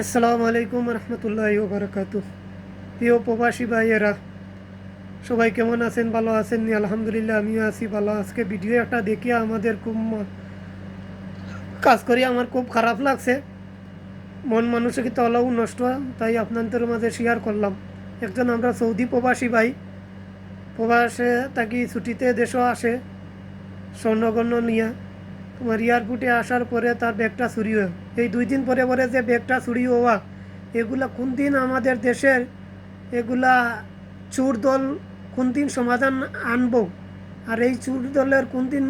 আসসালামু আলাইকুম রহমতুল্লাহ বারকাতু প্রিয় প্রবাসী ভাইয়েরা, সবাই কেমন আছেন? ভালো আছেন? আলহামদুলিল্লাহ, আমিও আছি ভালো। আজকে ভিডিও একটা দেখিয়ে আমাদের খুব কাজ করি। আমার খুব খারাপ লাগছে। মন মানসিকতা অলও নষ্ট, তাই আপনাদের মাঝে শেয়ার করলাম। একজন আমরা সৌদি প্রবাসী ভাই। প্রবাসে তাকে ছুটিতে দেশও আসে স্বর্ণগণ্য নিয়ে। এয়ারপোর্টে আসার পরে তার ব্যাগটা চুরি হয়। এই দুই দিন পরে পরে যে ব্যাগটা চুরি হওয়া, এগুলা কোন দিন আমাদের দেশের এগুলা চোর দল কোন দিন সমাধান আনব? আর এই চোর দলের কোন দিন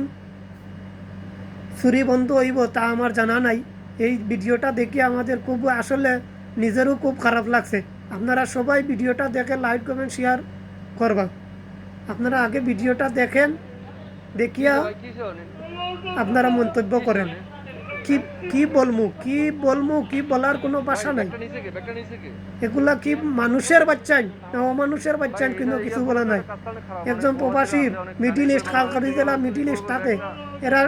চুরি বন্ধ হইব তা আমার জানা নাই। এই ভিডিওটা দেখে আমাদের খুব আসলে নিজেরও খুব খারাপ লাগছে। আপনারা সবাই ভিডিওটা দেখে লাইক, কমেন্ট, শেয়ার করবা। আপনারা আগে ভিডিওটা দেখেন, দেখিয়া আপনারা মন্তব্য করেন। কি কি বলমু কি বলমু, কি বলার কোনো ভাষা নাই। এগুলা কি মানুষের বাচ্চাই না অমানুষের বাচ্চাই কিন্তু কিছু বলা নাই। একজন প্রবাসী মিডিল ইস্ট খালকারি জেলা মিডিল ইস্ট থাকে এরা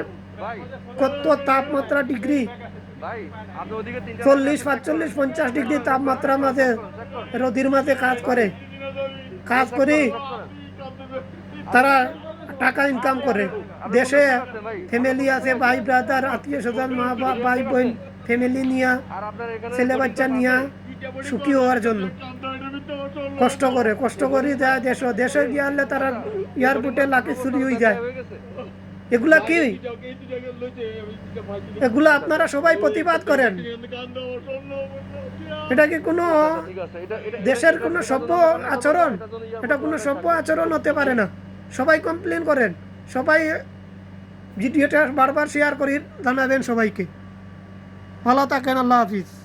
কত তাপমাত্রা ডিগ্রি, চল্লিশ, পাঁচচল্লিশ, পঞ্চাশ ডিগ্রি তাপমাত্রার মাঝে রোদির মাঝে কাজ করে। কাজ করি তারা টাকা ইনকাম করে। দেশে ফ্যামিলি আছে, ভাই ব্রাদার আত্মীয় স্বজন, মা বাপ ভাই বোন ফ্যামিলি নিয়ে, ছেলে বাচ্চা নিয়ে সুখী হওয়ার জন্য। কষ্ট করে কষ্ট করে যায় দেশ, দেশে গিয়ে তারা এয়ারপোর্টে লাখে চুরি হয়ে যায়। এগুলা কি? এগুলা আপনারা সবাই প্রতিবাদ করেন। এটা কি কোনো দেশের কোনো সভ্য আচরণ? এটা কোনো সভ্য আচরণ হতে পারে না। সবাই কমপ্লেন করেন। সবাই ভিডিওটা বারবার শেয়ার করি জানাবেন সবাইকে। ভালো থাকেন আল্লাহ হাফিজ।